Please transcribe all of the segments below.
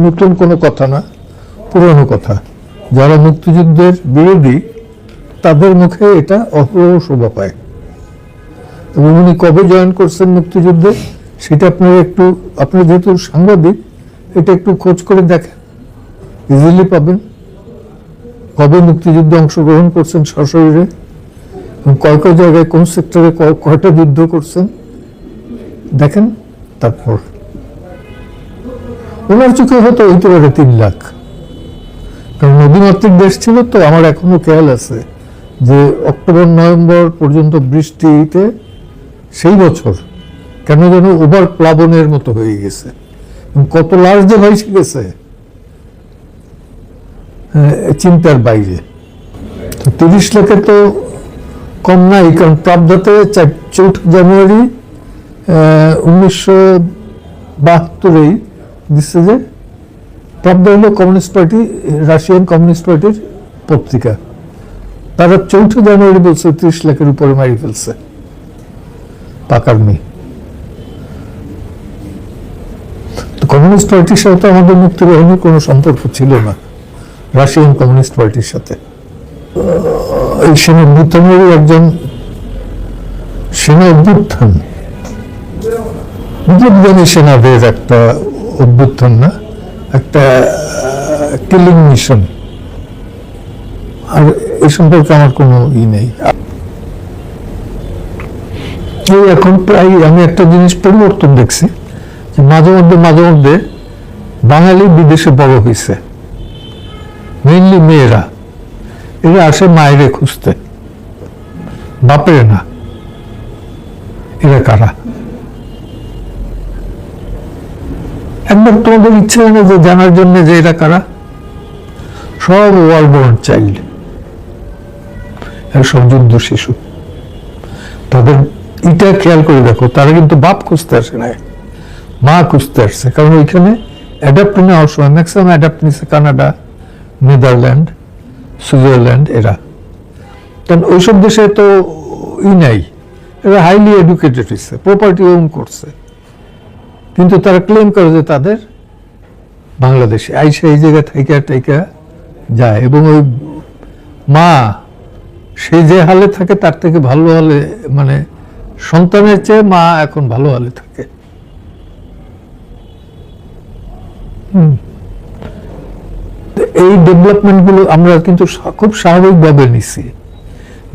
নতুন কোনো কথা না, পুরনো কথা। যারা মুক্তিযুদ্ধের বিরোধী, তাদের মুখে এটা অহরহ শোভা পায়। এবং উনি কবে জয়েন করছেন মুক্তিযুদ্ধে, সেটা আপনারা একটু আপনি যেহেতু সাংবাদিক, এটা একটু খোঁজ করে দেখেন। ইজিলি পাবেন। কবে মুক্তিযুদ্ধে অংশগ্রহণ করছেন সশরীরে? কয় কয় জায়গায় কোন সেক্টরে কয়টা যুদ্ধ করছেন? দেখেন তারপর। ওনার চোখে হয়তো হইতে পারে তিন লাখ কারণ নদীমাতৃক দেশ ছিল তো, আমার এখনও খেয়াল আছে যে অক্টোবর, নভেম্বর পর্যন্ত বৃষ্টিতে সেই বছর কেন যেন ওভার প্লাবনের মতো হয়ে গেছে। কত লাশ যে ভেসে গেছে চিন্তার বাইরে। তিরিশ লাখে তো কম নাই, কারণ প্রাবদাতে চৌঠা জানুয়ারি উনিশশো বাহাত্তরেই দিচ্ছে যে প্রাবদা হলো কমিউনিস্ট পার্টি রাশিয়ান কমিউনিস্ট পার্টির পত্রিকা। তারা চৌঠা জানুয়ারি বলছে, ত্রিশ লাখের উপরে মারি ফেলছে। পাকারমি তো কমিউনিস্ট পার্টির সাথে তো আমাদের মুক্তিবাহিনীর কোনো সম্পর্ক ছিল না রাশিয়ান কমিউনিস্ট পার্টির সাথে। এই সেনা অভ্যুত্থানেরই একজন সেনা অভ্যুত্থান বিপ্লবী সেনাদের একটা অভ্যুত্থান না, একটা কিলিং মিশন আর এই সম্পর্কে আমার কোনো ই নেই। এই এখন প্রায় আমি একটা জিনিস পরিবর্তন দেখছি, যে মাঝে মধ্যে মাঝে মধ্যে বাঙালি বিদেশে বড় হয়েছে মেইনলি মেয়েরা। এরা আসে মায়েরে খুঁজতে। বাপের না। এরা কারা? একবার তোমাদের ইচ্ছে হয় না যে জানার জন্য যে এরা কারা? সব ওয়ার্ল্ড চাইল্ড। সব যুদ্ধ শিশু। তাদের এটা খেয়াল করে দেখো, তারা কিন্তু বাপ খুঁজতে আসে না মা খুঁজতে আসছে। কারণ ওইখানে অ্যাডাপ্ট নেওয়ার সময় ম্যাক্সিমাম অ্যাডাপ্ট নিচ্ছে কানাডা, নেদারল্যান্ড, সুইজারল্যান্ড, এরা। কারণ ওইসব দেশে তো ই নাই, এরা হাইলি এডুকেটেড হয়েছে প্রপার্টি ওন করছে। কিন্তু তারা ক্লেম করে যে তাদের বাংলাদেশে আইসা এই জায়গায় থাইকা টাইকা যায় এবং ওই মা, সে যে হালে থাকে তার থেকে ভালো হালে মানে সন্তানের চেয়ে মা এখন ভালো হালে থাকে। এই ডেভেলপমেন্টগুলো আমরা কিন্তু খুব স্বাভাবিকভাবে নিছি।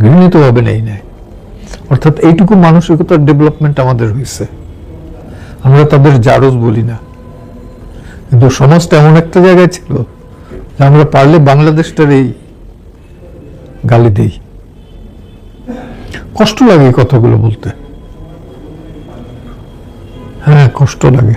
ঘৃণিতভাবে নেই নাই। অর্থাৎ এইটুকু মানসিকতার ডেভেলপমেন্ট আমাদের হয়েছে আমরা তাদের জারজ বলি না। কিন্তু সমাজটা এমন একটা জায়গায় ছিল যে আমরা পারলে বাংলাদেশটার এই গালি দেই। কষ্ট লাগে কথাগুলো বলতে। হ্যাঁ কষ্ট লাগে।